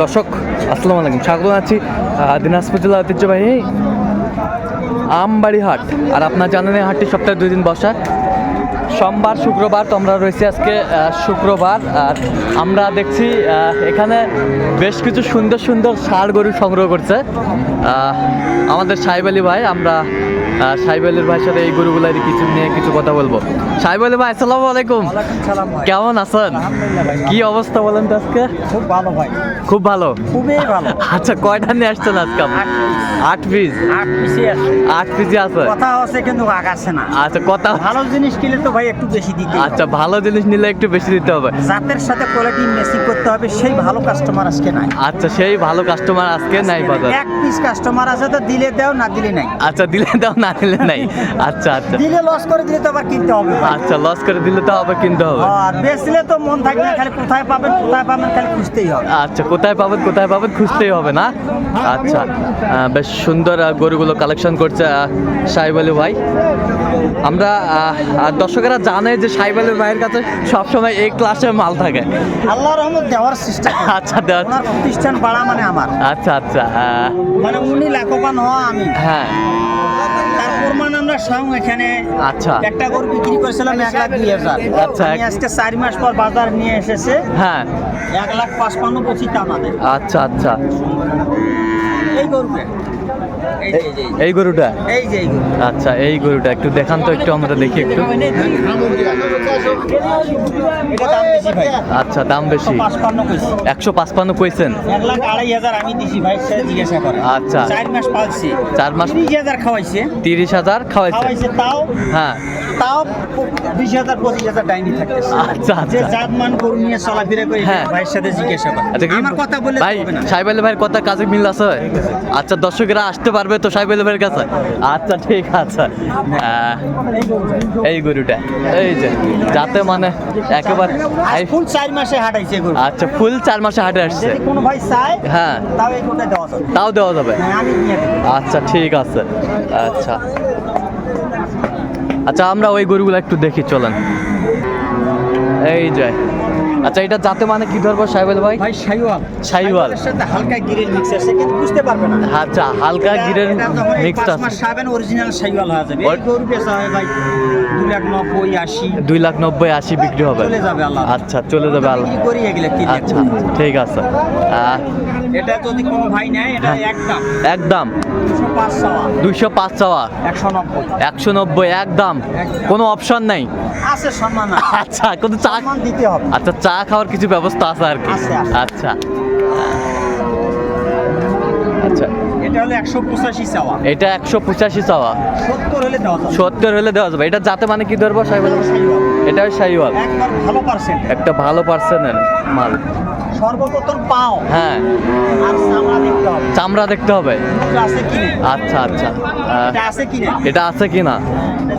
দর্শক, আসসালামু আলাইকুম। স্বাগত আছি দিনাজপুর জেলা ঐতিহ্যবাহী আমবাড়ি হাট আর আপনার জানেন এই হাটটি সপ্তাহে দুই দিন বসা। সোমবার, শুক্রবার তো আমরা রয়েছি আজকে শুক্রবার। আর আমরা দেখছি এখানে বেশ কিছু সুন্দর সুন্দর ষাড় গরু সংগ্রহ করছে। আমাদের সাহেব আলী ভাই, আমরা ভাইয়ের সাথে এই গরুগুলার কিছু নিয়ে কিছু কথা বলব। ভাই আসসালামু আলাইকুম। কেমন আছেন? কি অবস্থা বলেন তো আজকে? খুব ভালো ভাই। খুব ভালো? খুবই ভালো। আচ্ছা কয়টা নিয়ে আসছেন আজকে আট পিস। আট পিসে? আছে। আট পিসি আছে? কথা আছে কিন্তু না। আচ্ছা কথা ভালো জিনিস কিনলে তো ভাই একটু বেশি দিতে আচ্ছা ভালো জিনিস নিলে একটু বেশি দিতে হবে। জাতের সাথে কোয়ালিটি মেসিং করতে হবে সেই ভালো কাস্টমার আজকে নাই। আচ্ছা সেই ভালো কাস্টমার আজকে নাই বাজার। এক পিস কাস্টমার আছে তো দিলে দাও না দিলে নাই। আচ্ছা দিলে দাও না দিলে নাই। আচ্ছা আচ্ছা। দিলে লস করে দিলে তো আবার কিনতে হবে আচ্ছা লস করে দিলে তো হবে কিনতে হবে। আর বেচলে তো মন থাকবে না, খালি কোথায় পাবেন কোথায় পাবেন খালি খুঁজতেই হবে। আচ্ছা কোথায় পাবেন কোথায় পাবেন খুঁজতেই হবে না? আচ্ছা বেশ সুন্দর গরুগুলো কালেকশন করছে সাহেব আলী ভাই। আমরা দর্শকেরা জানে যে সাহেব আলী ভাইয়ের কাছে সবসময় এই ক্লাসে মাল থাকে। আল্লাহ রহমত দেওয়ার করি। আচ্ছা দেওয়া ওনার প্রতিষ্ঠান বাড়া মানে আমার। আচ্ছা আচ্ছা আহ, মানে উনি লাভবান হওয়া আমি। হ্যাঁ। প্রমাণ আমরা সঙ্গ এখানে। আচ্ছা। একটা গরু বিক্রি করেছিলাম এক লাখ দুই হাজার। আচ্ছা, আজকে চার মাস পর বাজার নিয়ে এসেছে। হ্যাঁ। এক লাখ পাঁচপান্ন পঁচিশ আমাদের। আচ্ছা আচ্ছা। এই গরুটা এই গরুটা? এই যে এই গরু আচ্ছা এই গরুটা। একটু দেখান তো একটু আমরা দেখি একটু। আচ্ছা দাম বেশি। একশো পাঁচপান্ন কইছেন? আচ্ছা। চার মাস পালছি। চার মাস তিরিশ হাজার খাওয়াইছে। তিরিশ হাজার খাওয়াইছেন খাওয়াইছে তাও। হ্যাঁ। তাও বিশ হাজার পঁচিশ হাজার ডাইনি থাকতেছে। আচ্ছা, যে আচ্ছা। জাতমান গরু নিয়ে চলাফেরা করে হ্যাঁ। ভাইয়ের সাথে জিজ্ঞাসা করে। আচ্ছা আমার কথা বললে ভাই সাহেব আলী ভাইয়ের কথা কাজে মিল আছে? আচ্ছা দর্শকেরা আসতে পারবে তো সাহেব আলী ভাইয়ের কাছে? আচ্ছা ঠিক আছে। এই গরুটা এই যে যাতে মানে একেবারে ফুল চার মাসে হাঁটাইছে গরু। আচ্ছা ফুল চার মাসে হাটে আসছে। কোনো ভাই চায় হ্যাঁ। তাও এই গরুটা দেওয়া যাবে। তাও দেওয়া যাবে? হ্যাঁ, আচ্ছা ঠিক আছে। আচ্ছা। আচ্ছা আমরা ওই গরুগুলো একটু দেখি চলেন। এই যে। আচ্ছা এটা যাতে মানে কি ধরবো সাহেব ভাই? ভাই শাইওয়াল শাহিওয়াল। শাহিওয়ালের সাথে হালকা গিরের মিক্স আছে কিন্তু বুঝতে পারবে না। আচ্ছা হালকা গিরের এই মিক্সড পাঁচ মাস অরিজিনাল শাইওয়াল হয়ে যাবে। এই গরু বেচা হয় ভাই দু লাখ নব্বই আশি। দুই লাখ নব্বই আশি বিক্রি হবে। চলে যাবে আল্লাহ। আচ্ছা চলে যাবে আল্লাহ। বিক্রি করি এগুলো কি আচ্ছা ঠিক আছে। এটা যদি কোনো ভাই নেয় এটা হ্যাঁ। একদম। একদম পাঁচ চাওয়া। দুইশো পাঁচ চাওয়া। একশো নব্বই। একদম। কোনো অপশন নাই। আছে সম্মান আচ্ছা চা দিতে হবে। আচ্ছা চা খাওয়ার কিছু ব্যবস্থা আছে আর কি। আচ্ছা। আচ্ছা। এটা হলো একশো পঁচাশি চাওয়া। এটা একশো পঁচাশি চাওয়া। সত্তর হলে দেওয়া যাবে। সত্তর হলে দেওয়া যাবে। এটা যাতে মানে কি ধরবো সাহেব। এটা শাহিওয়াল ভালো পার্সেন্ট একটা ভালো পার্সেন্টের মাল। সর্বপ্রথম পাও। হ্যাঁ। আর চামড়া দেখতে হবে। চামড়া দেখতে হবে? আছে কি? আচ্ছা আচ্ছা। এটা আছে কি না? এটা আছে কি না?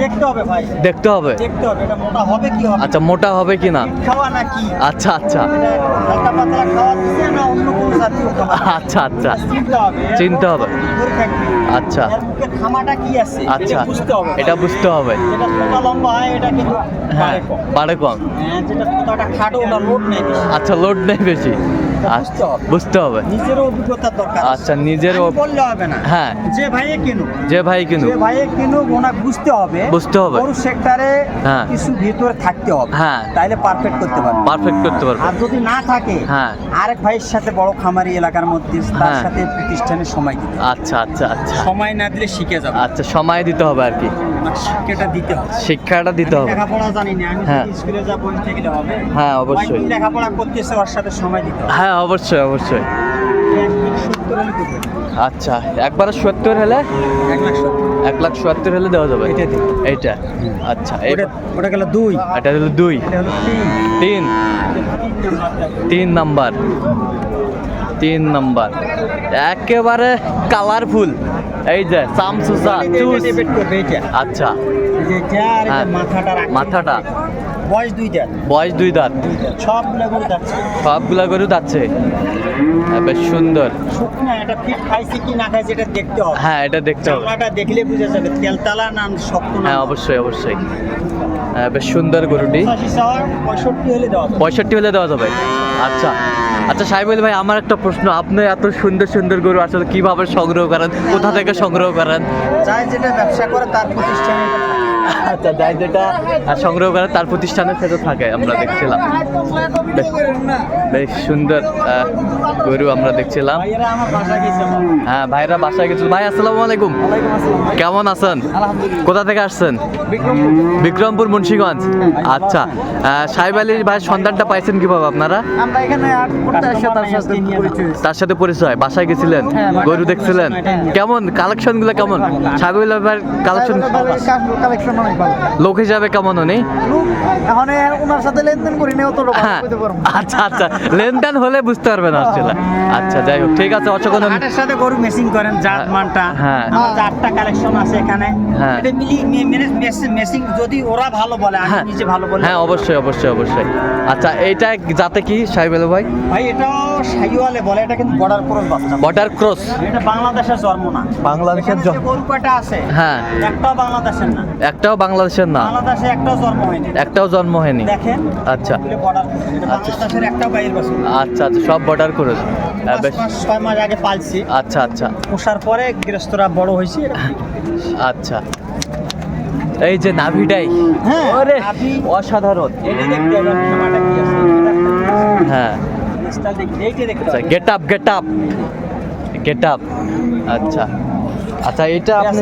দেখতে হবে ভাই। দেখতে হবে? দেখতে হবে এটা মোটা হবে কি হবে? আচ্ছা মোটা হবে কি না? খাওয়া নাকি আচ্ছা আচ্ছা। এটা হালকা পাতলা খাওয়া দিচ্ছে না অন্য কোনো জাতীয় খাবার? আচ্ছা আচ্ছা। চিনতে হবে। চিনতে হবে। আচ্ছা। খামাটা কি আছে? আচ্ছা। এটা বুঝতে হবে এটা বুঝতে হবে। ছোটা লম্বা হয় এটা কিন্তু হ্যাঁ বাড়ে কম। হ্যাঁ যেটা খাটো ওটা লোড নেই বেশি। আচ্ছা লোড নেই বেশি আচ্ছা বুঝতে হবে। নিজেরও অভিজ্ঞতার দরকার। আচ্ছা নিজেরও বললে হবে না। হ্যাঁ। যে ভাইয়ে কিনুক। যে ভাই কিনু যে ভাইয়ে কিনুক ওনা বুঝতে হবে। বুঝতে হবে। গরু সেক্টরে হ্যাঁ। কিছু ভিতরে থাকতে হবে। হ্যাঁ। তাইলে পারফেক্ট করতে পারবে। পারফেক্ট করতে পারবে। আর যদি না থাকে হ্যাঁ। আরেক ভাইয়ের সাথে বড় খামারি এলাকার মধ্যে তার হ্যাঁ। সাথে প্রতিষ্ঠানে সময় দিতে। আচ্ছা আচ্ছা আচ্ছা। সময় না দিলে শিখে যাবে। আচ্ছা সময় দিতে হবে আর কি। শিক্ষাটা দিতে হবে। শিক্ষাটা দিতে হবে। লেখাপড়া জানি না। আমি হ্যাঁ। স্কুলে যা বলতে গেলে হবে। হ্যাঁ, অবশ্যই। ভাই, লেখাপড়া করতেছে ওর সাথে সময় দিতে হবে। হ্যাঁ অবশ্যই অবশ্যই। করবে। আচ্ছা একবারে সত্তর হলে? এক লাখ সত্তর হলে দেওয়া যাবে? এইটা? আচ্ছা ওটা গেল দুই। এটা হলো দুই। তিন। তিন। নাম্বার। তিন নাম্বার। একেবারে কালারফুল। এই যে সামসুসা আচ্ছা। হ্যাঁ। মাথাটা মাথাটা। বয়স দুইটা বয়স দুই দাঁত। সবগুলো গরু যাচ্ছে সবগুলা গরু যাচ্ছে হ্যাঁ, বেশ সুন্দর। শুকনা এটা ফিট খাইছে কি না খাইছে এটা দেখতে হবে। হ্যাঁ এটা দেখতে হবে। চামড়াটা দেখলে বুঝা যাবে তেলতালা না শক্ত না। হ্যাঁ অবশ্যই অবশ্যই। বেশ সুন্দর গরুটি। পঁয়ষট্টি হলে দেওয়া যাবে। পঁয়ষট্টি হলে দেওয়া যাবে। আচ্ছা। আচ্ছা সাহেবুল ভাই আমার একটা প্রশ্ন। আপনি এত সুন্দর সুন্দর গরু আসলে কীভাবে সংগ্রহ করেন? কোথা থেকে সংগ্রহ করেন? যাই যেটা ব্যবসা করে তার প্রতিষ্ঠানে। আচ্ছা যেটা সংগ্রহ করে তার প্রতিষ্ঠানে সেটা থাকে আমরা দেখছিলাম। বেশ- সুন্দর গরু আমরা দেখছিলাম। হ্যাঁ ভাইরা বাসায় গেছিল ভাই আসসালামু আলাইকুম। কেমন আছেন? কোথা থেকে আসছেন? বিক্রমপুর। মুন্সিগঞ্জ। আচ্ছা সাহেব আলীর ভাই সন্ধানটা পাইছেন কীভাবে আপনারা? তার সাথে পরিচয়। সাথে বাসায় গেছিলেন হ্যাঁ, গরু দেখছিলেন। হ্যাঁ। কেমন? কালেকশনগুলো কেমন? সাহেব কালেকশন কালেকশন অনেক ভালো লোক হিসাবে কেমন উনি? এখন ওনার সাথে লেনদেন করি না অত হ্যাঁ। আচ্ছা আচ্ছা। লেনদেন হলে বুঝতে পারবেন আসলে আচ্ছা যাই হোক ঠিক আছে অশোক হাটের সাথে গরু মেসিং করেন জাত মানটা। হ্যাঁ। চারটা কালেকশন আছে এখানে। হ্যাঁ। এটা মিলি মেসিং যদি ওরা ভালো বলে আমি হ্যাঁ। নিজে ভালো বলে হ্যাঁ অবশ্যই অবশ্যই অবশ্যই। আচ্ছা এইটা যাতে কি সাহেব ভাই? ভাই এটাও সাইওয়ালে বলে এটা কিন্তু বর্ডার ক্রস বাচ্চা। বর্ডার ক্রস এটা বাংলাদেশের জন্ম না। বাংলাদেশের জন্ম। গরু কয়টা আছে হ্যাঁ। একটাও বাংলাদেশের না। একটাও বাংলাদেশের না। বাংলাদেশে একটাও জন্ম হয়নি। একটাও জন্ম হয়নি। দেখেন। আচ্ছা। বর্ডার আচ্ছা। বাংলাদেশের একটাও বাইরের আচ্ছা আচ্ছা সব বর্ডার ক্রস বেশ। ছয় মাস আগে পালছি। আচ্ছা আচ্ছা। পোষার পরে গৃহস্থরা বড় হয়েছে আচ্ছা। এই যে নাভিটাই। হ্যাঁ। অসাধারণ। হ্যাঁ। আচ্ছা get up get up get up আচ্ছা। আচ্ছা এটা আপনি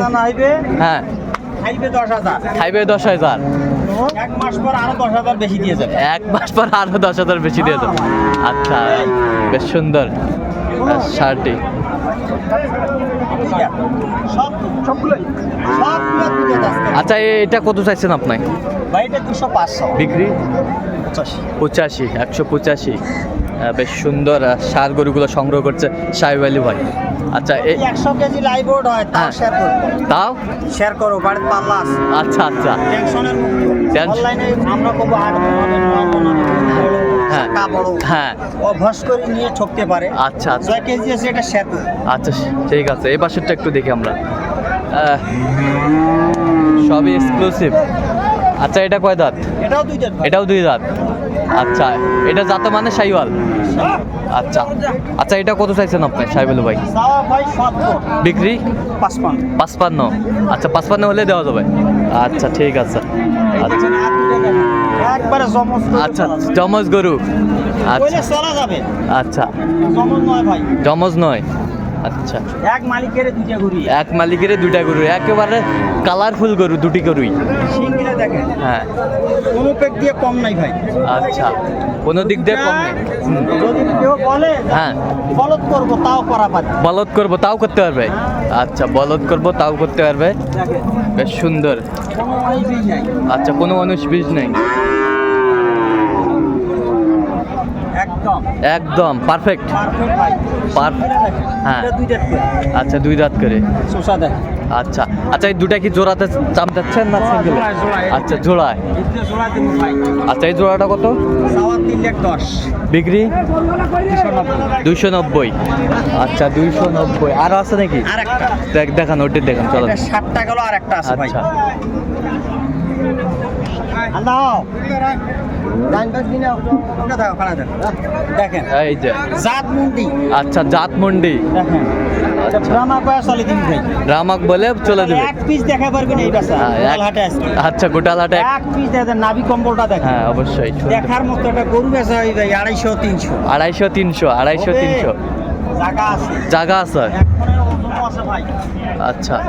হ্যাঁ। দশ হাজার। এক মাস পর আরও দশ হাজার বেশি দিয়ে যাবে। এক মাস পর আরও দশ হাজার বেশি দিয়ে দেবো আচ্ছা বেশ সুন্দর। শার্টটি। আচ্ছা এটা কত চাইছেন আপনি? বিক্রি? পঁচাশি একশো পঁচাশি। বেশ সুন্দর সার গরুগুলো সংগ্রহ করছে সাহেব আলী ভাই। আচ্ছা এই একশো কেজি লাইবোর্ড হয় তাও হ্যাঁ। শেয়ার করব। তাও? শেয়ার করো বাড়ির পাল্লা আচ্ছা আচ্ছা। টেনশনের অনলাইনে আমরা করব আট হ্যাঁ। হ্যাঁ। অভ্যাস করে নিয়ে ঠকতে পারে। আচ্ছা আচ্ছা। ছয় কেজি আছে এটা শেয়ার আচ্ছা ঠিক আছে। এই একটু দেখি আমরা। সবই এক্সক্লুসিভ আচ্ছা এটা কয় দাঁত? এটাও দুই এটাও দুই দাঁত? আচ্ছা এটা যাতে মানে সাইওয়াল? আচ্ছা আচ্ছা এটা কত চাইছেন আপনি সাইবুল ভাই? বিক্রি? পাঁচপান পাঁচপান্ন। আচ্ছা পাঁচপান্ন হলে দেওয়া যাবে। আচ্ছা ঠিক আছে। আচ্ছা একবারে জমজ আচ্ছা। জমজ গরু। আচ্ছা। চলা যাবে। আচ্ছা। জমজ নয় ভাই। জমজ নয়। আচ্ছা। এক মালিকের দুইটা ঘুরি এক মালিকের দুইটা গরু একেবারে কালারফুল গরু দুটি গরুই। সিঙ্গিলে দেখেন। হ্যাঁ। কোনো পেক দিয়ে কম নাই ভাই। আচ্ছা কোনো দিক দিয়ে কম নেই। যদি কেউ বলে হ্যাঁ। ফলত করব তাও করা পারে। বলদ করব তাও করতে পারবে? আচ্ছা বলদ করব তাও করতে পারবে? বেশ সুন্দর। আচ্ছা কোনো মানুষ বীজ নেই। একদম। পারফেক্ট হ্যাঁ। আচ্ছা দুই দাঁত করে। আচ্ছা আচ্ছা এই দুটা কি জোড়াতে চাম যাচ্ছেন না সিঙ্গেল। আচ্ছা জোড়ায়। আচ্ছা এই জোড়াটা কত? বিক্রি? দুইশো নব্বই। আচ্ছা দুইশো নব্বই। আরও আছে নাকি? দেখান ওটি দেখান চলো ষাটটা গেল আর একটা আছে আচ্ছা। দেখেন। এই যে। জাত মুন্ডি। আচ্ছা জাত মন্ডি। দেখেন। এটা ব্রাহ্মা কয়া চলে দিন ভাই। রামাক বলে চলে দেবে। এক পিস দেখা হ্যাঁ, আচ্ছা এক- পিস দেখেন নাভি কম্বলটা দেখেন। হ্যাঁ অবশ্যই। দেখার মতো একটা গরু বেচা হয়ে আড়াইশো তিনশো। আড়াইশো তিনশো আড়াইশো। তিনশো। জায়গা আছে। জায়গা আছে। এক মনের ওজনও আছে ভাই। আচ্ছা।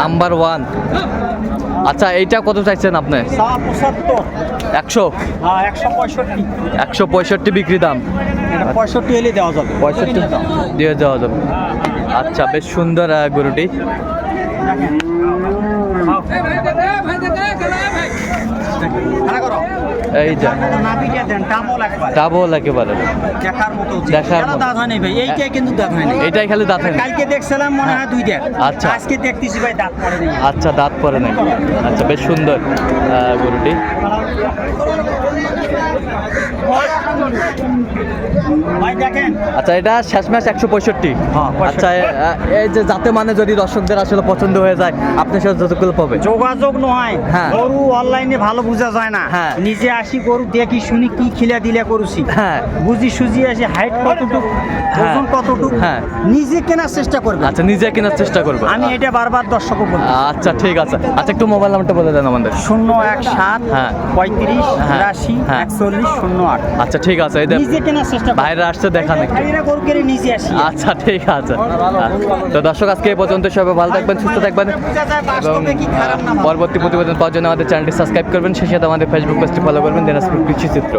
নাম্বার ওয়ান আচ্ছা এইটা কত চাইছেন আপনি? একশো? হ্যাঁ একশো পঁয়ষট্টি। একশো পঁয়ষট্টি বিক্রি দাম। পঁয়ষট্টি এলে দেওয়া যাবে। পঁয়ষট্টি দিয়ে দেওয়া যাবে। আচ্ছা বেশ সুন্দর গরুটি দেখেন খাও। খাড়া করো। এই যে। ডাবল একেবারে। দেখার মতো। দাঁত হয়নি ভাই, এইটাই কিন্তু দাঁত হয়নি। এটাই খালি দাঁত না। কালকে দেখছিলাম মনে হয় দুই আচ্ছা। আজকে দেখতেছি ভাই দাঁত পড়ে নেই। আচ্ছা দাঁত পরে নাই। আচ্ছা বেশ সুন্দর গরুটি। আচ্ছা এটা শেষমেশ একশো পঁয়ষট্টি হ্যাঁ, আচ্ছা এই যে যাতে মানে যদি দর্শকদের আসলে পছন্দ হয়ে যায় আপনার সাথে যতগুলো পাবে যোগাযোগ নয় হ্যাঁ। গরু অনলাইনে ভালো বোঝা যায় না হ্যাঁ। নিজে আসি গরু দেখি শুনি কি খিলা দিলে করুছি হ্যাঁ বুঝি সুজি আসি হাইট কতটুক। ওজন কতটুক হ্যাঁ। নিজে কেনার চেষ্টা করবে আচ্ছা নিজে কেনার চেষ্টা করবে আমি এটা বারবার দর্শকও বলব আচ্ছা ঠিক আছে আচ্ছা একটু মোবাইল নাম্বারটা বলে দেন আমাদের শূন্য এক সাত হ্যাঁ। পঁয়ত্রিশ আশি হ্যাঁ। একচল্লিশ শূন্য আট আচ্ছা ঠিক আছে নিজে কেনার চেষ্টা বাইরে আসছে দেখান নিজে আসি। আচ্ছা ঠিক আছে। তো দর্শক আজকে এই পর্যন্ত সবাই ভালো থাকবেন সুস্থ থাকবেন। পরবর্তী প্রতিবেদন পাওয়ার জন্য আমাদের চ্যানেলটি সাবস্ক্রাইব করবেন। সেই সাথে আমাদের ফেসবুক পেজটি ফলো করবেন দিনাজপুর কৃষি চিত্র।